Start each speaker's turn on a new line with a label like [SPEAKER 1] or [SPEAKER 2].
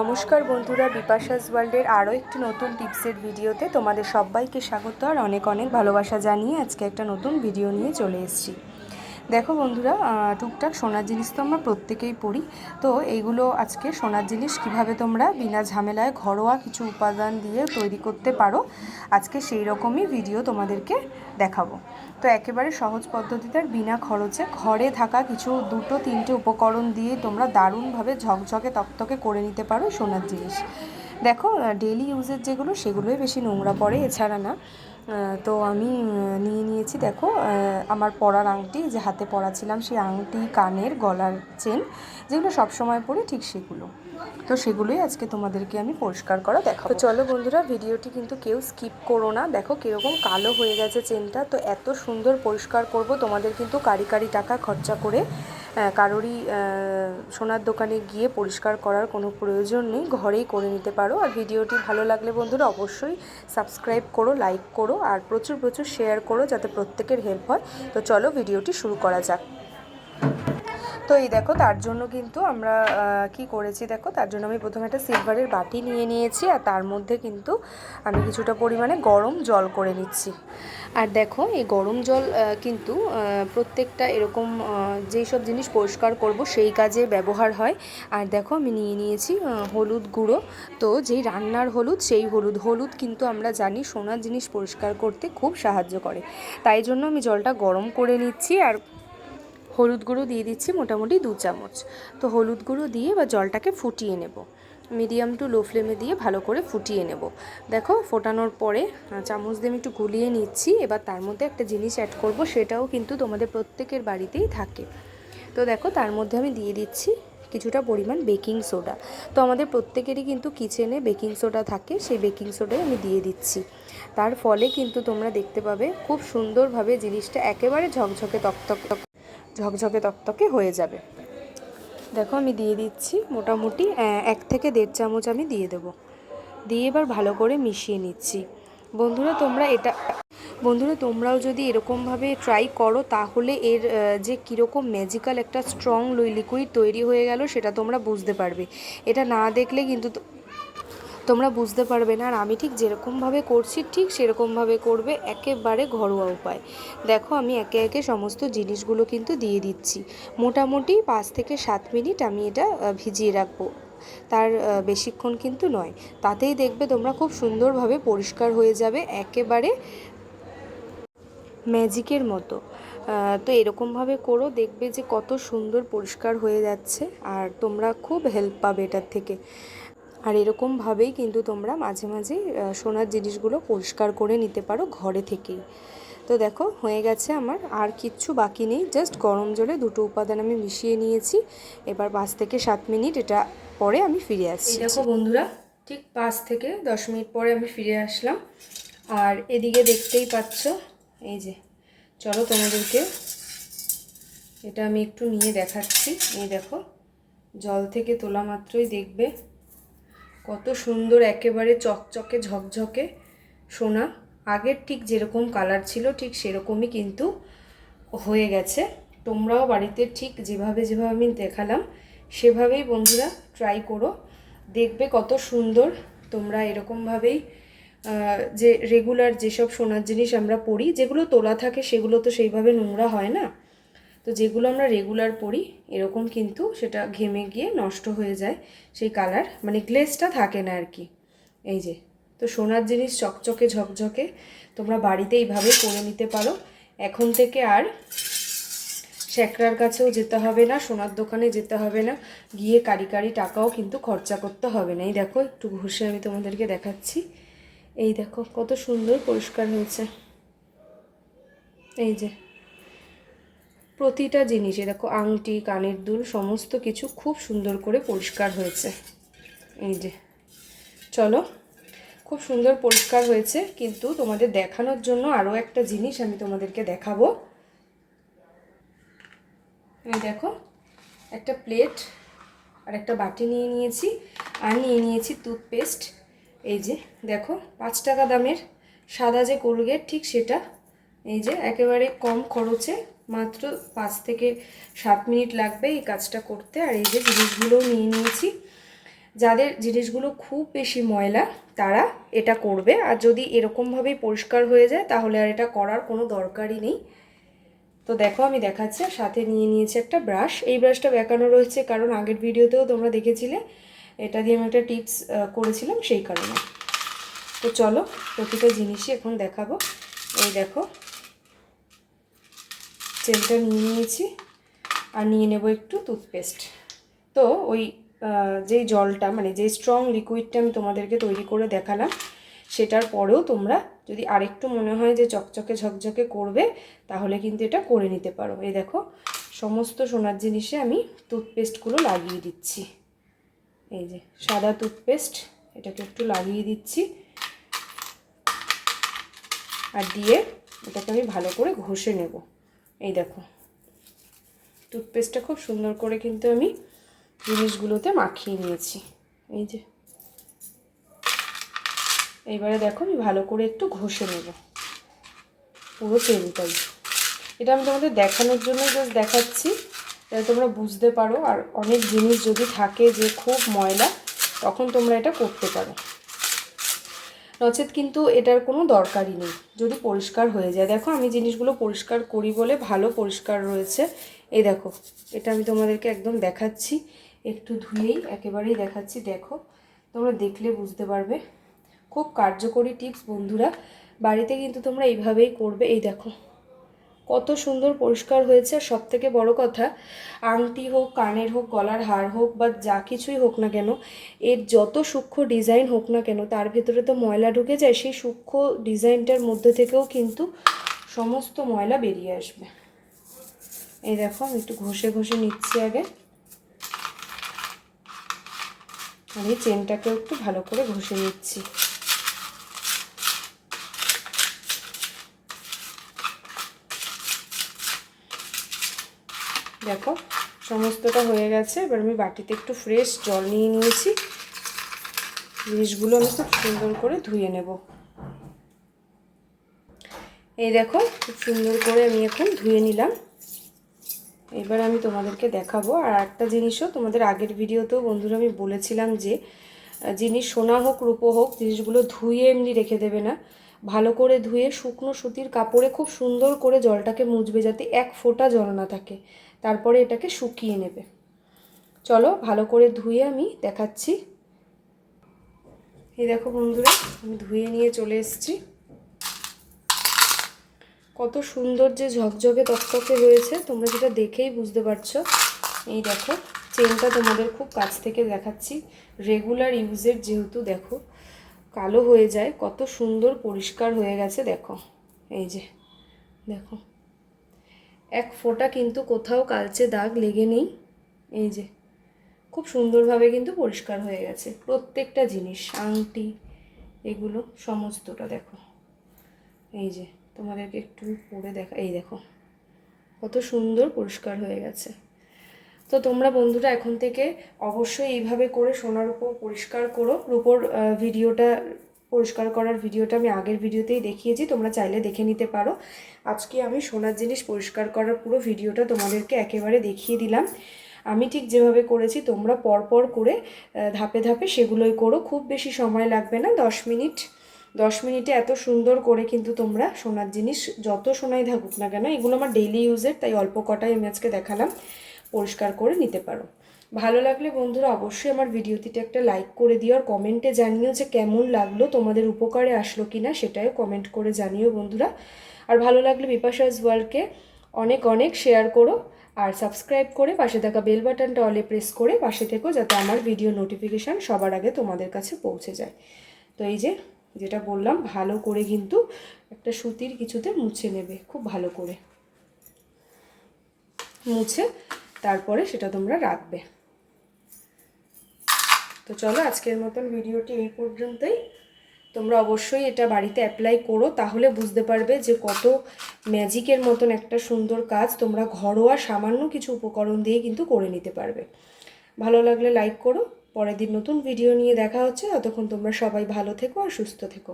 [SPEAKER 1] নমস্কার বন্ধুরা, বিপাশাস ওয়ার্ল্ডের আরও একটি নতুন টিপসের ভিডিওতে তোমাদের সবাইকে স্বাগত আর অনেক অনেক ভালোবাসা জানিয়ে আজকে একটা নতুন ভিডিও নিয়ে চলে এসেছি। দেখো বন্ধুরা টুকটাক সোনার জিনিস তো আমরা প্রত্যেকেই পড়ি। তো এইগুলো আজকে সোনার জিনিস কীভাবে তোমরা বিনা ঝামেলায় ঘরোয়া কিছু উপাদান দিয়ে তৈরি করতে পারো, আজকে সেই রকমই ভিডিও তোমাদেরকে দেখাবো। তো একেবারে সহজ পদ্ধতিতে আর বিনা খরচে ঘরে থাকা কিছু দুটো তিনটে উপকরণ দিয়ে তোমরা দারুণভাবে ঝকঝকে তকতকে করে নিতে পারো সোনার জিনিস। দেখো ডেলি ইউজের যেগুলো সেগুলোই বেশি নোংরা পড়ে, এছাড়া না। তো আমি নিয়ে নিয়েছি। দেখো আমার পরার আংটি, যে হাতে পরা ছিলাম সেই আংটি, কানের, গলার চেন, যেগুলো সবসময় পরি, ঠিক সেগুলো। তো সেগুলোই আজকে তোমাদেরকে আমি পরিষ্কার করা দেখাবো। তো চলো বন্ধুরা, ভিডিওটি কিন্তু কেউ স্কিপ করো না। দেখো কীরকম কালো হয়ে গেছে চেনটা। তো এত সুন্দর পরিষ্কার করব, তোমাদের কিন্তু কারি কারি টাকা খরচা করে কারোরই সোনার দোকানে গিয়ে পরিষ্কার করার কোনো প্রয়োজন নেই, ঘরেই করে নিতে পারো। আর ভিডিওটি ভালো লাগলে বন্ধুরা অবশ্যই সাবস্ক্রাইব করো লাইক করো, আর প্রচুর প্রচুর শেয়ার করো যাতে প্রত্যেকের হেল্প হয়। তো চলো ভিডিওটি শুরু করা যাক। তো এই দেখো, তার জন্য কিন্তু আমরা কি করেছি দেখো, তার জন্য আমি প্রথমে একটা সিলভারের বাটি নিয়ে নিয়েছি আর তার মধ্যে কিন্তু আমি কিছুটা পরিমাণে গরম জল করে নিচ্ছি। আর দেখো, এই গরম জল কিন্তু প্রত্যেকটা এরকম যেই সব জিনিস পরিষ্কার করব সেই কাজে ব্যবহার হয়। আর দেখো, আমি নিয়ে নিয়েছি হলুদ গুঁড়ো। তো যেই রান্নার হলুদ, সেই হলুদ হলুদ কিন্তু আমরা জানি সোনার জিনিস পরিষ্কার করতে খুব সাহায্য করে। তাই জন্য আমি জলটা গরম করে নিচ্ছি আর হলুদ গুঁড়ো দিয়ে দিচ্ছি মোটামুটি দু চামচ। তো হলুদ গুঁড়ো দিয়ে বা জলটাকে ফুটিয়ে নেব। মিডিয়াম টু লো ফ্লেমে দিয়ে ভালো করে ফুটিয়ে নেব। দেখো ফোটানোর পরে চামচ দিয়ে আমি একটু গুলিয়ে নিচ্ছি। এবার তার মধ্যে একটা জিনিস অ্যাড করব, সেটাও কিন্তু তোমাদের প্রত্যেকের বাড়িতেই থাকে। তো দেখো তার মধ্যে আমি দিয়ে দিচ্ছি কিছুটা পরিমাণ বেকিং সোডা। তো আমাদের প্রত্যেকেরই কিন্তু কিচেনে বেকিং সোডা থাকে, সেই বেকিং সোডাই আমি দিয়ে দিচ্ছি। তার ফলে কিন্তু তোমরা দেখতে পাবে খুব সুন্দরভাবে জিনিসটা একেবারে ঝকঝকে তকতক ঝকঝকে তকতকে হয়ে যাবে। দেখো আমি দিয়ে দিচ্ছি মোটামুটি এক থেকে দেড় চামচ আমি দিয়ে দেব। দিয়ে এবার ভালো করে মিশিয়ে নিচ্ছি। বন্ধুরা তোমরা এটা, বন্ধুরা তোমরাও যদি এরকমভাবে ট্রাই করো তাহলে এর যে কীরকম ম্যাজিক্যাল একটা স্ট্রং লুই লিকুইড তৈরি হয়ে গেল সেটা তোমরা বুঝতে পারবে। এটা না দেখলে কিন্তু তোমরা বুঝতে পারবে না আর আমি ঠিক যেরকমভাবে করছি, ঠিক সেরকমভাবে করবে একেবারে ঘরোয়া উপায়। দেখো আমি একে একে সমস্ত জিনিসগুলো কিন্তু দিয়ে দিচ্ছি। মোটামুটি পাঁচ থেকে সাত মিনিট আমি এটা ভিজিয়ে রাখব। তার বেশিক্ষণ কিন্তু নয়। তাতেই দেখবে তোমরা খুব সুন্দরভাবে পরিষ্কার হয়ে যাবে একেবারে ম্যাজিকের মতো। তো এরকমভাবে করো, দেখবে যে কত সুন্দর পরিষ্কার হয়ে যাচ্ছে। আর তোমরা খুব হেল্প পাবে এটার থেকে। আর এরকমভাবেই কিন্তু তোমরা মাঝে মাঝে সোনার জিনিসগুলো পরিষ্কার করে নিতে পারো ঘরে থেকেই। তো দেখো, হয়ে গেছে আমার, আর কিচ্ছু বাকি নেই জাস্ট গরম জলে দুটো উপাদান আমি মিশিয়ে নিয়েছি। এবার পাঁচ থেকে সাত মিনিট এটা পরে আমি ফিরে আসছি। দেখো বন্ধুরা, ঠিক পাঁচ থেকে দশ মিনিট পরে আমি ফিরে আসলাম। আর এদিকে দেখতেই পাচ্ছ, এই যে, চলো তোমাদেরকে এটা আমি একটু নিয়ে দেখাচ্ছি। এই দেখো, জল থেকে তোলা মাত্রই দেখবে। কত সুন্দর একেবারে চকচকে, ঝকঝকে সোনা। আগের ঠিক যেরকম কালার ছিল, ঠিক সেরকমই কিন্তু হয়ে গেছে। তোমরাও বাড়িতে ঠিক যেভাবে যেভাবে আমি দেখালাম, সেভাবেই বন্ধুরা ট্রাই করো। দেখবে কত সুন্দর তোমরা এরকমভাবেই যে রেগুলার যেসব সোনার জিনিস আমরা পরি, যেগুলো তোলা থাকে সেগুলো তো সেইভাবে নোংরা হয় না। তো যেগুলো আমরা রেগুলার পরি, এরকম কিন্তু সেটা ঘেমে গিয়ে নষ্ট হয়ে যায় সেই কালার মানে গ্লেসটা থাকে না আর কি এই যে, তো সোনার জিনিস চকচকে ঝকঝকে তোমরা বাড়িতে এইভাবে করে নিতে পারো। এখন থেকে আর শ্যাকরার কাছেও যেতে হবে না, সোনার দোকানে যেতে হবে না, গিয়ে কারি কারি টাকাও কিন্তু খরচা করতে হবে না। এই দেখো, একটু ঘষে আমি তোমাদেরকে দেখাচ্ছি। এই দেখো, কত সুন্দর পরিষ্কার হয়েছে। এই যে প্রতিটা জিনিসে, দেখো আংটি, কানের দুল, সমস্ত কিছু খুব সুন্দর করে পরিষ্কার হয়েছে। এই যে, চলো, খুব সুন্দর পরিষ্কার হয়েছে, কিন্তু তোমাদের দেখানোর জন্য আরও একটা জিনিস আমি তোমাদেরকে দেখাবো। এই দেখো, একটা প্লেট আর একটা বাটি নিয়ে নিয়েছি, আর নিয়ে নিয়েছি টুথপেস্ট। এই যে, দেখো, পাঁচ টাকা দামের, সাদা যে কোলগেট, ঠিক সেটা। এই যে, একেবারে কম খরচে মাত্র পাঁচ থেকে সাত মিনিট লাগবে এই কাজটা করতে। আর এই যে জিনিসগুলোও নিয়ে নিয়েছি, যাদের জিনিসগুলো খুব বেশি ময়লা, তারা এটা করবে। আর যদি এরকমভাবেই পরিষ্কার হয়ে যায়, তাহলে আর এটা করার কোনো দরকারই নেই। তো দেখো, আমি দেখাচ্ছি। সাথে নিয়ে নিয়েছি একটা ব্রাশ। এই ব্রাশটা বেঁকানো রয়েছে, কারণ আগের ভিডিওতেও তোমরা দেখেছিলে। এটা দিয়ে আমি একটা টিপস করেছিলাম সেই কারণে। তো চলো, প্রতিটা জিনিসই এখন দেখাবো। এই দেখো তেলটা নিয়ে নিয়েছি আর নিয়ে নেব একটু টুথপেস্ট তো ওই যেই জলটা মানে যেই স্ট্রং লিকুইডটা আমি তোমাদেরকে তৈরি করে দেখালাম, সেটার পরেও তোমরা যদি আরেকটু মনে হয় যে চকচকে ঝকঝকে করবে, তাহলে কিন্তু এটা করে নিতে পারো। এই দেখো, সমস্ত সোনার জিনিসে আমি টুথপেস্টগুলো লাগিয়ে দিচ্ছি। এই যে, সাদা টুথপেস্ট এটাকে একটু লাগিয়ে দিচ্ছি। আর দিয়ে এটাকে আমি ভালো করে ঘষে নেব। এই দেখো। টুথপেস্টটা খুব সুন্দর করে কিন্তু আমি জিনিসগুলোতে মাখিয়ে নিয়েছি। এই যে। এইবারে দেখো আমি ভালো করে একটু ঘষে নেব। পুরো তেলটাই। এটা আমি তোমাদের দেখানোর জন্য জাস্ট দেখাচ্ছি। যাতে তোমরা বুঝতে পারো। আর অনেক জিনিস যদি থাকে যে খুব ময়লা, তখন তোমরা এটা করতে পারো। নচেত কিন্তু এটার কোনো দরকারই নেই। যদি পরিষ্কার হয়ে যায়। দেখো, আমি জিনিসগুলো পরিষ্কার করি বলে ভালো পরিষ্কার রয়েছে। এই দেখো, এটা আমি তোমাদেরকে একদম দেখাচ্ছি। একটু ধুয়েই একেবারেই দেখাচ্ছি। দেখো, তোমরা দেখলে বুঝতে পারবে। খুব কার্যকরী টিপস বন্ধুরা। বাড়িতে কিন্তু তোমরা এইভাবেই করবে। এই দেখো কত সুন্দর পরিষ্কার হয়েছে। আর সব থেকে বড়ো কথা, আংটি হোক, কানের হোক, গলার হার হোক বা যা কিছুই হোক না কেন, এর যত সূক্ষ্ম ডিজাইন হোক না কেন, তার ভেতরে তো ময়লা ঢুকে যায়, সেই সূক্ষ্ম ডিজাইনটার মধ্যে থেকেও কিন্তু সমস্ত ময়লা বেরিয়ে আসবে। এই দেখো, আমি একটু ঘষে ঘষে নিচ্ছি আগে। এই চেনটাকেও একটু ভালো করে ঘষে নিচ্ছি। দেখো, সমস্তটা হয়ে গেছে। এবার আমি বাটিতে একটু ফ্রেশ জল নিয়ে নিয়েছি। জিনিসগুলো আমি খুব সুন্দর করে ধুয়ে নেব। এই দেখো, খুব সুন্দর করে আমি এখন ধুয়ে নিলাম। এবার আমি তোমাদেরকে দেখাবো। আর একটা জিনিসও তোমাদের আগের ভিডিওতেও বন্ধুরা আমি বলেছিলাম যে জিনিস সোনা হোক, রূপো হোক, জিনিসগুলো ধুয়ে এমনি রেখে দেবে না। ভালো করে ধুয়ে শুকনো সুতির কাপড়ে খুব সুন্দর করে জলটাকে মুছবে যাতে এক ফোঁটা জল না থাকে। তারপরে এটাকে শুকিয়ে নেবে। চলো ভালো করে ধুয়ে আমি দেখাচ্ছি। এই দেখো বন্ধুরা, আমি ধুয়ে নিয়ে চলে এসেছি। কত সুন্দর যে ঝকঝকে তকতকে হয়েছে, তোমরা যেটা দেখেই বুঝতে পারছ। এই দেখো, চেনটা তোমাদের খুব কাছ থেকে দেখাচ্ছি। রেগুলার ইউজের যেহেতু দেখো, কালো হয়ে যায়, কত সুন্দর পরিষ্কার হয়ে গেছে, দেখো। এই যে, দেখো। এক ফোঁটা কিন্তু কোথাও কালচে দাগ লেগে নেই। এই যে, খুব সুন্দরভাবে কিন্তু পরিষ্কার হয়ে গেছে। প্রত্যেকটা জিনিস, আংটি, এগুলো, সমস্তটা দেখো। এই যে, তোমাদেরকে একটু পরে দেখা, এই দেখো, কত সুন্দর পরিষ্কার হয়ে গেছে। তো তোমরা বন্ধুরা এখন থেকে অবশ্যই এইভাবে করে সোনার উপর পরিষ্কার করো। রূপোর ভিডিওটা পরিষ্কার করার ভিডিওটা আমি আগের ভিডিওতেই দেখিয়েছি, তোমরা চাইলে দেখে নিতে পারো। আজকে আমি সোনার জিনিস পরিষ্কার করার পুরো ভিডিওটা তোমাদেরকে একেবারে দেখিয়ে দিলাম। আমি ঠিক যেভাবে করেছি, তোমরা পরপর করে ধাপে ধাপে সেগুলোই করো, খুব বেশি সময় লাগবে না, দশ মিনিট, দশ মিনিটে এত সুন্দর করে কিন্তু তোমরা সোনার জিনিস যত সোনাই থাকুক না কেন, এগুলো আমার ডেইলি ইউজের তাই অল্প কটাই আমি আজকে দেখালাম, পরিষ্কার করে নিতে পারো। ভালো লাগলে বন্ধুরা অবশ্যই আমার ভিডিওটিতে একটা লাইক করে দিও আর কমেন্টে জানিও যে কেমন লাগল, তোমাদের উপকারে আসলো কি না সেটাও কমেন্ট করে জানিও বন্ধুরা। আর ভালো লাগলে বিপাশাস ওয়ার্ল্ডকে অনেক অনেক শেয়ার করো আর সাবস্ক্রাইব করে পাশে থাকা বেল বাটনটা অলে প্রেস করে পাশে থেকো যাতে আমার ভিডিও নোটিফিকেশান সবার আগে তোমাদের কাছে পৌঁছে যায়। তো এই যে যেটা বললাম, ভালো করে কিন্তু একটা সুতির কিছুতে মুছে নেবে, খুব ভালো করে। মুছে তারপরে সেটা তোমরা রাখবে। তো চলো আজকের মতন ভিডিওটি এই পর্যন্তই। তোমরা অবশ্যই এটা বাড়িতে অ্যাপ্লাই করো, তাহলে বুঝতে পারবে যে কত ম্যাজিকের মতন একটা সুন্দর কাজ তোমরা ঘরোয়া সামান্য কিছু উপকরণ দিয়ে কিন্তু করে নিতে পারবে। ভালো লাগলে লাইক করো, পরের দিন নতুন ভিডিও নিয়ে দেখা হচ্ছে, ততক্ষণ তোমরা সবাই ভালো থেকো আর সুস্থ থেকো।